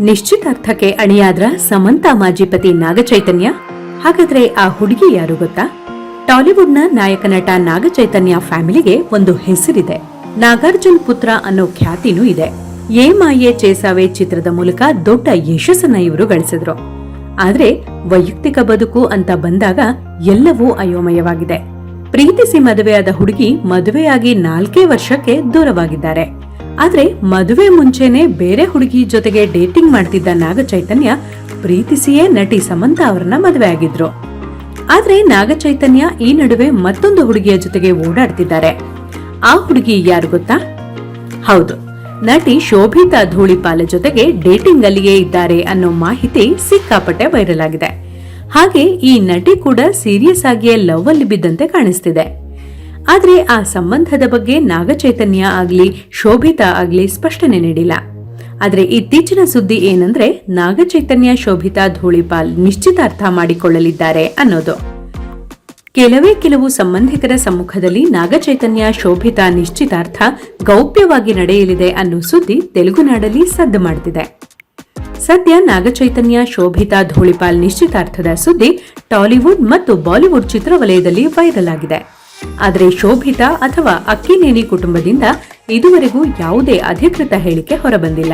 ನಿಶ್ಚಿತಾರ್ಥಕ್ಕೆ ಅಣಿಯಾದ್ರ ಸಮಂತಾ ಮಾಜಿಪತಿ ನಾಗಚೈತನ್ಯ. ಹಾಗಾದ್ರೆ ಆ ಹುಡುಗಿ ಯಾರು ಗೊತ್ತಾ? ಟಾಲಿವುಡ್ನ ನಾಯಕ ನಟ ನಾಗಚೈತನ್ಯ ಫ್ಯಾಮಿಲಿಗೆ ಒಂದು ಹೆಸರಿದೆ. ನಾಗಾರ್ಜುನ್ ಪುತ್ರ ಅನ್ನೋ ಖ್ಯಾತಿನೂ ಇದೆ. ಏ ಮಾಯೆ ಚೇಸಾವೆ ಚಿತ್ರದ ಮೂಲಕ ದೊಡ್ಡ ಯಶಸ್ಸನ್ನ ಇವರು ಗಳಿಸಿದ್ರು. ಆದ್ರೆ ವೈಯಕ್ತಿಕ ಬದುಕು ಅಂತ ಬಂದಾಗ ಎಲ್ಲವೂ ಅಯೋಮಯವಾಗಿದೆ. ಪ್ರೀತಿಸಿ ಮದುವೆಯಾದ ಹುಡುಗಿ ಮದುವೆಯಾಗಿ ನಾಲ್ಕೇ ವರ್ಷಕ್ಕೆ ದೂರವಾಗಿದ್ದಾರೆ. ಆದ್ರೆ ಮದುವೆ ಮುಂಚೆನೆ ಬೇರೆ ಹುಡುಗಿ ಜೊತೆಗೆ ಡೇಟಿಂಗ್ ಮಾಡ್ತಿದ್ದ ನಾಗಚೈತನ್ಯ ಪ್ರೀತಿಸಿಯೇ ನಟಿ ಸಮಂತ ಅವರನ್ನ ಮದುವೆ ಆಗಿದ್ರು. ಆದ್ರೆ ನಾಗಚೈತನ್ಯ ಈ ನಡುವೆ ಮತ್ತೊಂದು ಹುಡುಗಿಯ ಜೊತೆಗೆ ಓಡಾಡ್ತಿದ್ದಾರೆ. ಆ ಹುಡುಗಿ ಯಾರು ಗೊತ್ತಾ? ಹೌದು, ನಟಿ ಶೋಭಿತಾ ಧೂಳಿಪಾಲ ಜೊತೆಗೆ ಡೇಟಿಂಗ್ ಅಲ್ಲಿಯೇ ಇದ್ದಾರೆ ಅನ್ನೋ ಮಾಹಿತಿ ಸಿಕ್ಕಾಪಟ್ಟೆ ವೈರಲ್ ಆಗಿದೆ. ಹಾಗೆ ಈ ನಟಿ ಕೂಡ ಸೀರಿಯಸ್ ಆಗಿಯೇ ಲವ್ ಅಲ್ಲಿ ಬಿದ್ದಂತೆ ಕಾಣಿಸ್ತಿದೆ. ಆದ್ರೆ ಆ ಸಂಬಂಧದ ಬಗ್ಗೆ ನಾಗಚೈತನ್ಯ ಆಗಲಿ, ಶೋಭಿತಾ ಆಗಲಿ ಸ್ಪಷ್ಟನೆ ನೀಡಿಲ್ಲ. ಆದರೆ ಇತ್ತೀಚಿನ ಸುದ್ದಿ ಏನಂದ್ರೆ, ನಾಗಚೈತನ್ಯ, ಶೋಭಿತಾ ಧೂಳಿಪಾಲ್ ನಿಶ್ಚಿತಾರ್ಥ ಮಾಡಿಕೊಳ್ಳಲಿದ್ದಾರೆ ಅನ್ನೋದು. ಕೆಲವೇ ಕೆಲವು ಸಂಬಂಧಿಕರ ಸಮ್ಮುಖದಲ್ಲಿ ನಾಗಚೈತನ್ಯ, ಶೋಭಿತಾ ನಿಶ್ಚಿತಾರ್ಥ ಗೌಪ್ಯವಾಗಿ ನಡೆಯಲಿದೆ ಅನ್ನೋ ಸುದ್ದಿ ತೆಲುಗುನಾಡಲ್ಲಿ ಸದ್ದು ಮಾಡುತ್ತಿದೆ ಸದ್ಯ ನಾಗಚೈತನ್ಯ, ಶೋಭಿತಾ ಧೂಳಿಪಾಲ್ ನಿಶ್ಚಿತಾರ್ಥದ ಸುದ್ದಿ ಟಾಲಿವುಡ್ ಮತ್ತು ಬಾಲಿವುಡ್ ಚಿತ್ರವಲಯದಲ್ಲಿ ವೈರಲ್ ಆಗಿದೆ. ಆದರೆ ಶೋಭಿತಾ ಅಥವಾ ಅಕ್ಕಿನೇನಿ ಕುಟುಂಬದಿಂದ ಇದುವರೆಗೂ ಯಾವುದೇ ಅಧಿಕೃತ ಹೇಳಿಕೆ ಹೊರಬಂದಿಲ್ಲ.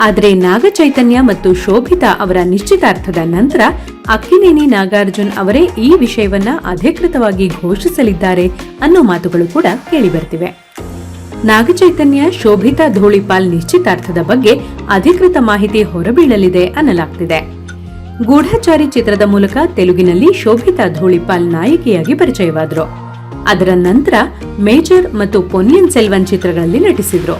ಆದರೆ ನಾಗಚೈತನ್ಯ ಮತ್ತು ಶೋಭಿತಾ ಅವರ ನಿಶ್ಚಿತಾರ್ಥದ ನಂತರ ಅಕ್ಕಿನೇನಿ ನಾಗಾರ್ಜುನ್ ಅವರೇ ಈ ವಿಷಯವನ್ನ ಅಧಿಕೃತವಾಗಿ ಘೋಷಿಸಲಿದ್ದಾರೆ ಅನ್ನೋ ಮಾತುಗಳು ಕೂಡ ಕೇಳಿಬರ್ತಿವೆ. ನಾಗಚೈತನ್ಯ, ಶೋಭಿತಾ, ಧೂಳಿಪಾಲ್ ನಿಶ್ಚಿತಾರ್ಥದ ಬಗ್ಗೆ ಅಧಿಕೃತ ಮಾಹಿತಿ ಹೊರಬೀಳಲಿದೆ ಅನ್ನಲಾಗ್ತಿದೆ. ಗೂಢಚಾರಿ ಚಿತ್ರದ ಮೂಲಕ ತೆಲುಗಿನಲ್ಲಿ ಶೋಭಿತಾ ಧೂಳಿಪಾಲ್ ನಾಯಕಿಯಾಗಿ ಪರಿಚಯವಾದರು. ಅದರ ನಂತರ ಮೇಜರ್ ಮತ್ತು ಪೊನ್ನಿಯನ್ ಸೆಲ್ವನ್ ಚಿತ್ರಗಳಲ್ಲಿ ನಟಿಸಿದ್ರು.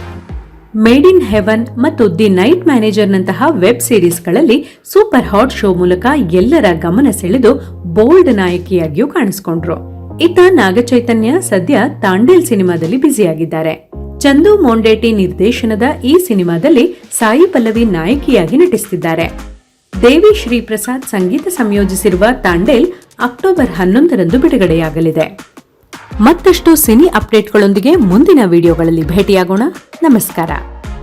ಮೇಡ್ ಇನ್ ಹೆವನ್ ಮತ್ತು ದಿ ನೈಟ್ ಮ್ಯಾನೇಜರ್ ನಂತಹ ವೆಬ್ ಸೀರೀಸ್ಗಳಲ್ಲಿ ಸೂಪರ್ ಹಾಟ್ ಶೋ ಮೂಲಕ ಎಲ್ಲರ ಗಮನ ಸೆಳೆದು ಬೋಲ್ಡ್ ನಾಯಕಿಯಾಗಿಯೂ ಕಾಣಿಸಿಕೊಂಡ್ರು. ಇತ್ತ ನಾಗಚೈತನ್ಯ ಸದ್ಯ ತಾಂಡೇಲ್ ಸಿನಿಮಾದಲ್ಲಿ ಬ್ಯುಸಿಯಾಗಿದ್ದಾರೆ. ಚಂದು ಮೊಂಡೇಟಿ ನಿರ್ದೇಶನದ ಈ ಸಿನಿಮಾದಲ್ಲಿ ಸಾಯಿ ಪಲ್ಲವಿ ನಾಯಕಿಯಾಗಿ ನಟಿಸುತ್ತಿದ್ದಾರೆ ದೇವಿ ಶ್ರೀ ಪ್ರಸಾದ್ ಸಂಗೀತ ಸಂಯೋಜಿಸಿರುವ ತಾಂಡೇಲ್ ಅಕ್ಟೋಬರ್ ಹನ್ನೊಂದರಂದು ಬಿಡುಗಡೆಯಾಗಲಿದೆ. ಮತ್ತಷ್ಟು ಸಿನಿ ಅಪ್ಡೇಟ್ಗಳೊಂದಿಗೆ ಮುಂದಿನ ವಿಡಿಯೋಗಳಲ್ಲಿ ಭೇಟಿಯಾಗೋಣ. ನಮಸ್ಕಾರ.